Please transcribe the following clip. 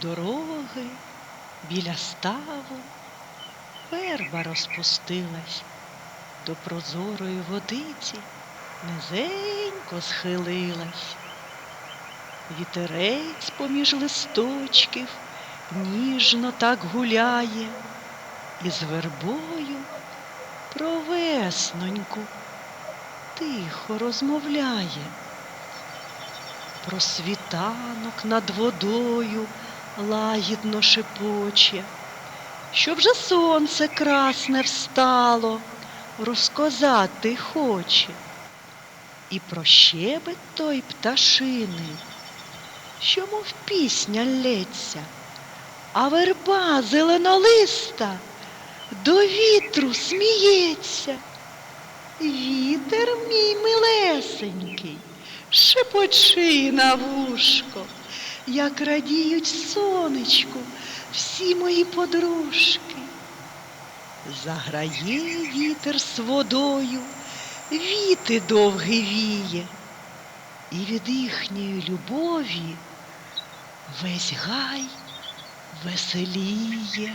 дороги, біля ставу верба розпустилась, до прозорої водиці низенько схилилась. Вітерець поміж листочків ніжно так гуляє, і з вербою про весноньку тихо розмовляє. Про світанок над водою лагідно шепоче, що вже сонце красне встало, розказати хоче. І про щебет той пташиний, що мов пісня лється, а верба зеленолиста до вітру сміється. Вітер мій милесенький, шепочи на вушко, як радіють сонечку всі мої подружки. Заграє вітер з водою, віти довгий віє, і від їхньої любові весь гай веселіє.